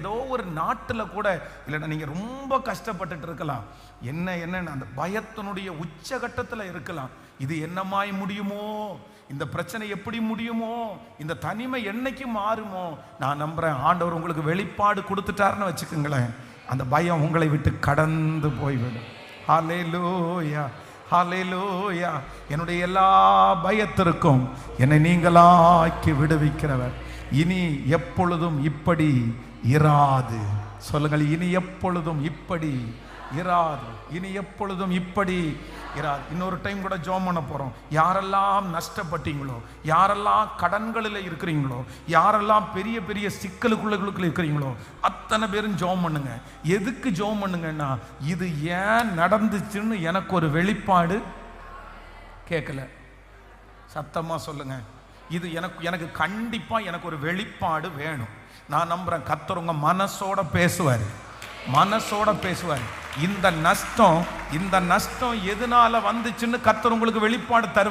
ஏதோ ஒரு நாட்டில் கூட இல்லைன்னா நீங்கள் ரொம்ப கஷ்டப்பட்டுட்டு இருக்கலாம். என்ன என்னன்னு அந்த பயத்தினுடைய உச்சகட்டத்தில் இருக்கலாம். இது என்னமாய் முடியுமோ? இந்த பிரச்சனை எப்படி முடியுமோ? இந்த தனிமை என்னைக்கு மாறுமோ? நான் நம்புகிறேன் ஆண்டவர் உங்களுக்கு வெளிப்பாடு கொடுத்துட்டாருன்னு வச்சுக்கோங்களேன். அந்த பயம் உங்களை விட்டு கடந்து போய்விடும். ஹalleluya லோயா என்னுடைய எல்லா பயத்திற்கும் என்னை நீங்களாக்கி விடுவிக்கிறவர். இனி எப்பொழுதும் இப்படி இராது. சொல்லுங்கள் இனி எப்பொழுதும் இப்படி இராது. இனி எப்பொழுதும் இப்படி இராது. இன்னொரு டைம் கூட ஜோம் பண்ண போகிறோம் யாரெல்லாம் நஷ்டப்பட்டீங்களோ யாரெல்லாம் கடன்களில் இருக்கிறீங்களோ யாரெல்லாம் பெரிய பெரிய சிக்கலுக்குள்ளுக்குள்ள இருக்கிறீங்களோ அத்தனை பேரும் ஜோம் பண்ணுங்க. எதுக்கு ஜோம் பண்ணுங்கன்னா இது ஏன் நடந்துச்சுன்னு எனக்கு ஒரு வெளிப்பாடு கேட்கல. சத்தமாக சொல்லுங்கள் இது எனக்கு எனக்கு கண்டிப்பாக எனக்கு ஒரு வெளிப்பாடு வேணும். நான் நம்புகிறேன் கர்த்தர் மனசோட பேசுவார். மனசோட பேசுவார். இந்த நஷ்டம் இந்த நஷ்டம் எதனால வந்துச்சுன்னு கர்த்தர் உங்களுக்கு வெளிப்பாடு தருவார்.